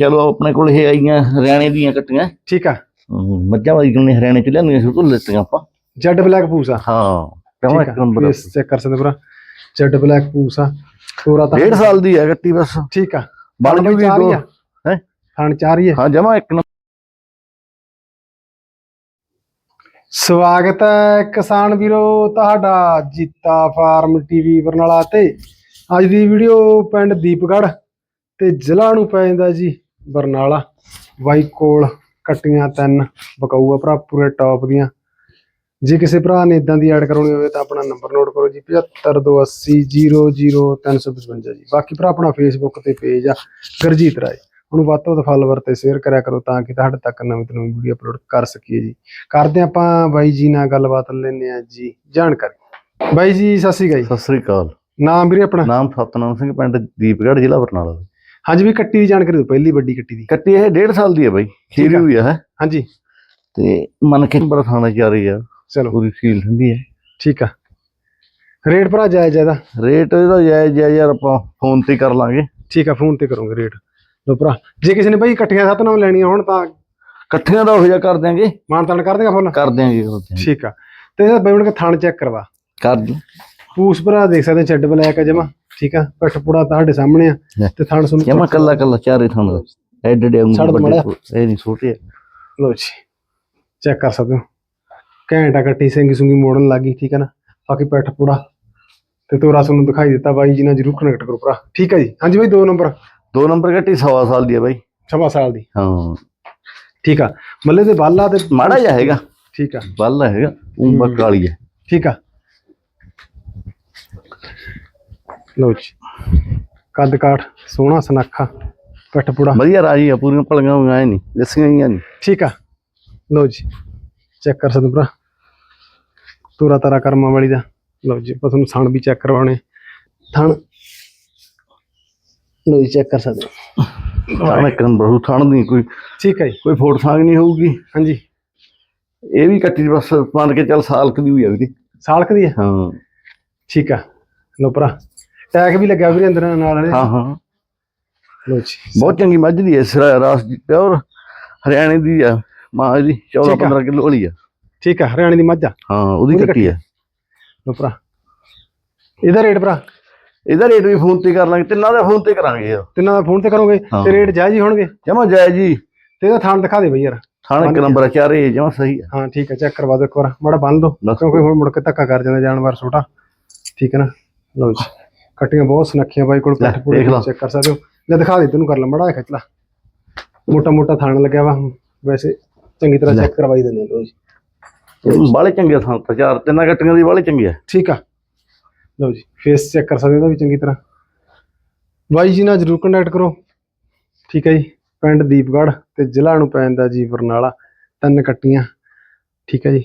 ਚਲੋ ਆਪਣੇ ਕੋਲ ਇਹ ਆਈਆਂ ਹਰਿਆਣੇ ਦੀਆਂ ਕੱਟੀਆਂ। ਠੀਕ ਆ। ਹਮ, ਮੱਝਾਂ ਵਾਲੀ ਨੇ ਹਰਿਆਣੇ ਚ ਲਿਆਂਦੀਆਂ ਸੀ ਤੋਂ ਲੈਤੀਆਂ ਆਪਾਂ। ਜੈਡ ਬਲੈਕ ਪੂਸ ਆ। ਹਾਂ ਕਿਉਂ ਇੱਕ ਨੰਬਰ ਫੇਸ ਚੈੱਕ ਕਰ ਸਕਦੇ ਭਰਾ। ਜੈਡ ਬਲੈਕ ਪੂਸ ਆ। ਤੋਰਾ ਤਾਂ ਡੇਢ ਸਾਲ ਦੀ ਹੈ ਕੱਟੀ ਬਸ। ਠੀਕ ਆ। ਬਣ ਜੂਗੀ ਚਾਰ ਹੀ ਦੋ। ਆ ਹੈਂ? ਥਣ ਚਾਰ ਹੀ ਆ। ਹਾਂ ਜਮਾ ਇੱਕ ਨੰਬਰ। ਸਵਾਗਤ ਹੈ ਕਿਸਾਨ ਵੀਰੋ ਤੁਹਾਡਾ ਜੀਤਾ ਫਾਰਮ ਟੀਵੀ ਬਰਨਾਲਾ ਤੇ। ਅੱਜ ਦੀ ਵੀਡੀਓ ਪਿੰਡ ਦੀਪਗੜ੍ਹ ਤੇ ਜ਼ਿਲ੍ਹਾ ਨੂੰ ਪੈ ਜਾਂਦਾ ਜੀ। ਬਰਨਾਲਾ ਬਾਈ ਕੋਲ ਕੱਟੀਆਂ ਤਿੰਨ ਬਕਾਊਆ ਭਰਾ ਪੂਰੇ ਟੌਪ ਦੀਆਂ। ਜੇ ਕਿਸੇ ਭਰਾ ਨੇ ਇਦਾਂ ਦੀ ਐਡ ਕਰਾਉਣੀ ਹੋਵੇ ਤਾਂ ਆਪਣਾ ਨੰਬਰ ਨੋਟ ਕਰੋ ਜੀ 7528000355 ਜੀ। ਬਾਕੀ ਭਰਾ ਆਪਣਾ ਫੇਸਬੁੱਕ ਤੇ ਪੇਜ ਆ ਗਰਜੀਤ ਰਾਏ। ਉਹਨੂੰ ਵੱਧ ਤੋਂ ਵੱਧ ਫਾਲੋਵਰ ਤੇ ਸ਼ੇਅਰ ਕਰਿਆ ਕਰੋ ਤਾਂ ਕਿ ਤੁਹਾਡੇ ਤੱਕ ਨਵੀਂ ਤੋਂ ਨਵੀਂ ਵੀਡੀਓ ਅਪਲੋਡ ਕਰ ਸਕੀਏ ਜੀ। ਕਰਦੇ ਆਪਾਂ ਬਾਈ ਜੀ ਨਾਲ ਗੱਲਬਾਤ ਲੈਣੇ ਆ ਜੀ ਜਾਣਕਾਰੀ। ਬਾਈ ਜੀ ਸਤਿ ਸ਼੍ਰੀ ਅਕਾਲ ਸਤਿ ਸ੍ਰੀ ਅਕਾਲ। ਨਾਮ ਵੀਰੇ ਆਪਣਾ? ਨਾਮ ਸਤਨਾਮ ਸਿੰਘ ਪਿੰਡ ਦੀਪਗੜ੍ਹ ਜ਼ਿਲ੍ਹਾ ਬਰਨਾਲਾ। ਹਾਂਜੀ ਵੀ ਕੱਟੀ ਦੀ ਜਾਣਕਾਰੀ ਦਿਓ ਪਹਿਲੀ ਵੱਡੀ ਕੱਟੀ ਦੀ। ਕੱਟੀ ਇਹ ਡੇਢ ਸਾਲ ਦੀ ਹੈ ਬਾਈ ਖੀਰੀ। ਹੋਈ ਹੈ। ਹਾਂਜੀ। ਤੇ ਮਨ ਕੇ ਬੜਾ ਥਾਣਾ ਜਾ ਰਹੀ ਆ। ਚਲੋ। ਪੂਰੀ ਫੀਲ ਹੁੰਦੀ ਹੈ। ਠੀਕ ਆ। ਰੇਟ ਭਰਾ ਜਾਇਜ਼ ਜ਼ਿਆਦਾ ਰੇਟ ਇਹਦਾ ਜਾਇਜ਼ ਜਾਇਜ਼ ਯਾਰ ਆਪਾਂ ਫੋਨ ਤੇ ਕਰ ਲਾਂਗੇ। ਠੀਕ ਆ ਫੋਨ ਤੇ ਕਰੋਗੇ ਰੇਟ। ਲੋ ਭਰਾ ਜੇ ਕਿਸੇ ਨੇ ਬਾਈ ਇਕੱਠੀਆਂ ਸੱਤ ਨਾਮ ਲੈਣੀਆਂ ਹੋਣ ਤਾਂ ਇਕੱਠਿਆਂ ਦਾ ਹੋ ਜਾ ਕਰ ਦਿਆਂਗੇ। ਮਾਨ ਤਾਨ ਕਰ ਦੇਗਾ ਫੁੱਲ? ਕਰ ਦਿਆਂਗੇ ਠੀਕ ਆ। ਤੇ ਇਹਦਾ ਬਾਈ ਹੁਣ ਕੇ ਥਣ ਚੈੱਕ ਕਰਵਾ। ਕਰ ਦਿਓ। ਪੂਸ ਭਰਾ ਦੇਖ ਸਕਦੇ ਛੱਡ ਬਲੈਕ ਆ ਜਮਾ। ਠੀਕ ਆ? ਪਿੱਠ ਪੁੜਾ ਤੁਹਾਡੇ ਸਾਹਮਣੇ ਆ। ਤੇ ਥਣ ਸੁਣ ਜਮਾ ਕੱਲਾ ਕੱਲਾ ਚਾਰੇ ਥਾਂ ਦਾ। ਐਡੇ ਐਡੇ ਉਂਗਲ ਇਹ ਨਹੀਂ ਛੋਟੇ। ਲੋ ਜੀ ਚੈੱਕ ਕਰ ਸਕਦੇ ਹੋ। ਘੈਂਟਾ ਕੱਟੀ ਸਿੰਘ ਸੁੰਗੀ ਮੋੜਨ ਲੱਗੀ ਠੀਕ ਹੈ ਨਾ? ਬਾਕੀ ਪੈਠ ਪੂੜਾ ਤੇ ਤੋਰਾ ਤੁਹਾਨੂੰ ਦਿਖਾਈ ਦਿੱਤਾ ਬਾਈ ਜੀ ਨਾਲ ਜਰੂਰ ਕਨੈਕਟ ਕਰੋ ਭਰਾ। ਠੀਕ ਹੈ ਜੀ? ਹਾਂਜੀ ਬਾਈ ਦੋ ਨੰਬਰ। ਦੋ ਨੰਬਰ ਗੱਟੀ ਸਵਾ ਸਾਲ ਦੀ ਹੈ ਬਾਈ। ਸਵਾ ਸਾਲ ਦੀ। ਹਾਂ। ਠੀਕ ਆ। ਮੱਲੇ ਦੇ ਬਾਲਾ ਤੇ ਮਾੜਾ ਜਿਹਾ ਹੈਗਾ। ਠੀਕ ਆ। ਬੱਲ ਹੈਗਾ ਬਸ ਕਾਲੀ ਹੈ ਠੀਕ ਆ। ਲੋ ਜੀ। ਕੱਦ ਕਾਠ ਸੋਹਣਾ ਸੁਨੱਖਾ ਪੈਠ ਪੂੜਾ ਵਧੀਆ ਰਾਜੀ ਆ ਪੂਰੀਆਂ ਭਲੀਆਂ ਹੋਈਆਂ ਐ ਨਹੀਂ ਲੱਸੀਆਂ ਹੀ ਨਹੀਂ ਠੀਕ ਆ। ਲੋ ਜੀ ਚੈੱਕ ਕਰ ਸਕਦੇ ਭਰਾ। ਤੋਰਾ ਤਾਰਾ ਕਰਮਾਂ ਵਾਲੀ ਦਾ। ਲੋ ਜੀ ਆਪਾਂ ਤੁਹਾਨੂੰ ਥਣ ਵੀ ਚੈੱਕ ਕਰਵਾਉਣੇ। ਥਣ। ਲੋ ਜੀ ਚੈੱਕ ਕਰ ਸਕਦੇ ਥਾਣ ਨੰਬਰ ਉਹ ਥਾਣ ਨਹੀਂ ਕੋਈ ਠੀਕ ਹੈ ਜੀ। ਕੋਈ ਫੋਟ ਸਾਂਗ ਨਹੀਂ ਹੋਊਗੀ। ਹਾਂਜੀ। ਇਹ ਵੀ ਕੱਟੀ ਬਸ ਮੰਨ ਕੇ ਚੱਲ ਸਾਲ ਕੁ ਦੀ ਹੋਈ ਆ ਵੀਰੇ। ਸਾਲਕ ਦੀ ਹੈ ਹਾਂ। ਠੀਕ ਆ। ਲੋ ਭਰਾ। ਟੈਗ ਵੀ ਲੱਗਿਆ ਵੀਰੇ ਅੰਦਰ ਨਾਲ ਵਾਲੇ ਹਾਂ ਹਾਂ। ਲੋ ਜੀ। ਬਹੁਤ ਚੰਗੀ ਮੱਝ ਦੀ ਹੈ ਸਿਰਾ ਰਾਸ ਦੀ ਪਿਓਰ ਹਰਿਆਣੇ ਦੀ ਆ। ਮਾਂ ਦੀ 14 ਠੀਕ ਆ। 15 ਕਿਲੋ ਵਾਲੀ ਆ। ਠੀਕ ਆ ਹਰਿਆਣੇ ਦੀ ਮੱਝ ਆ। ਹਾਂ ਉਹਦੀ ਉਹਦੀ ਕੱਟੀ ਆ। ਲੋ ਭਰਾ। ਇਹਦਾ ਰੇਟ ਭਰਾ? ਇਹਦਾ ਰੇਟ ਵੀ ਫੋਨ ਤੇ ਕਰ ਲਾਂਗੇ ਤਿੰਨਾਂ ਦਾ ਫੋਨ ਤੇ ਕਰਾਂਗੇ ਯਾਰ। ਤਿੰਨਾਂ ਦਾ ਫੋਨ ਤੇ ਕਰੋਗੇ ਹਾਂ। ਤੇ ਰੇਟ ਜਾਇਜ਼ ਹੀ ਹੋਣਗੇ? ਜਮਾ ਜਾਇਜ਼ ਜੀ ਤੇ ਇਹਦਾ ਥਾਣ ਦਿਖਾ ਦੇ ਬਈ ਯਾਰ। ਥਾਣ ਇੱਕ ਨੰਬਰ ਆ ਚਾਰੇ ਜਮਾ ਸਹੀ ਆ। ਹਾਂ ਠੀਕ ਹੈ ਚੈੱਕ ਕਰਵਾ ਦਿਓ ਇੱਕ ਵਾਰ। ਮਾੜਾ ਬੰਨ ਦੋ ਬਸ। ਕਿਉਂਕਿ ਹੁਣ ਮੁੜ ਕੇ ਧੱਕਾ ਕਰ ਜਾਂਦਾ ਜਾਨਵਰ ਛੋਟਾ। ਠੀਕ ਹੈ ਨਾ? ਲਓ ਜੀ। ਕੱਟੀਆਂ ਬਹੁਤ ਸੁਨੱਖੀਆਂ ਬਾਈ ਕੋਲ ਲੈ, ਪੱਠ ਦੇਖ ਲਾ। ਚੈੱਕ ਕਰ ਸਕਦੇ ਹੋ। ਲੈ ਦਿਖਾ ਦੇ ਤੈਨੂੰ ਕਰ ਲਾ ਮੜਾ ਖਿੱਚ ਲਾ। ਮੋਟਾ ਮੋਟਾ ਥਾਣ ਲੱਗਿਆ ਵਾ ਵੈਸੇ ਚੰਗੀ ਤਰ੍ਹਾਂ ਚੈੱਕ ਕਰਵਾਈ ਦਿੰਦੇ ਲਓ ਜੀ ਬਾਲੇ ਚੰਗੇ ਥਾਂ ਤਾਂ ਚਾਰ ਤਿੰਨਾਂ ਕੱਟੀਆਂ ਦੀ ਬਾਲੇ ਚੰਗੇ ਆ। ਠੀਕ ਆ। ਲਓ ਜੀ ਫੇਸ ਚੈੱਕ ਕਰ ਸਕਦੇ ਹੋ ਇਹਦਾ ਵੀ ਚੰਗੀ ਤਰ੍ਹਾਂ। ਬਾਈ ਜੀ ਨਾਲ ਜਰੂਰ ਕੰਟੈਕਟ ਕਰੋ। ਠੀਕ ਹੈ ਜੀ ਪਿੰਡ ਦੀਪਗੜ੍ਹ ਤੇ ਜ਼ਿਲ੍ਹਾ ਨੂੰ ਪੈ ਜਾਂਦਾ ਜੀ ਬਰਨਾਲਾ। ਤਿੰਨ ਕੱਟੀਆਂ ਠੀਕ ਹੈ ਜੀ।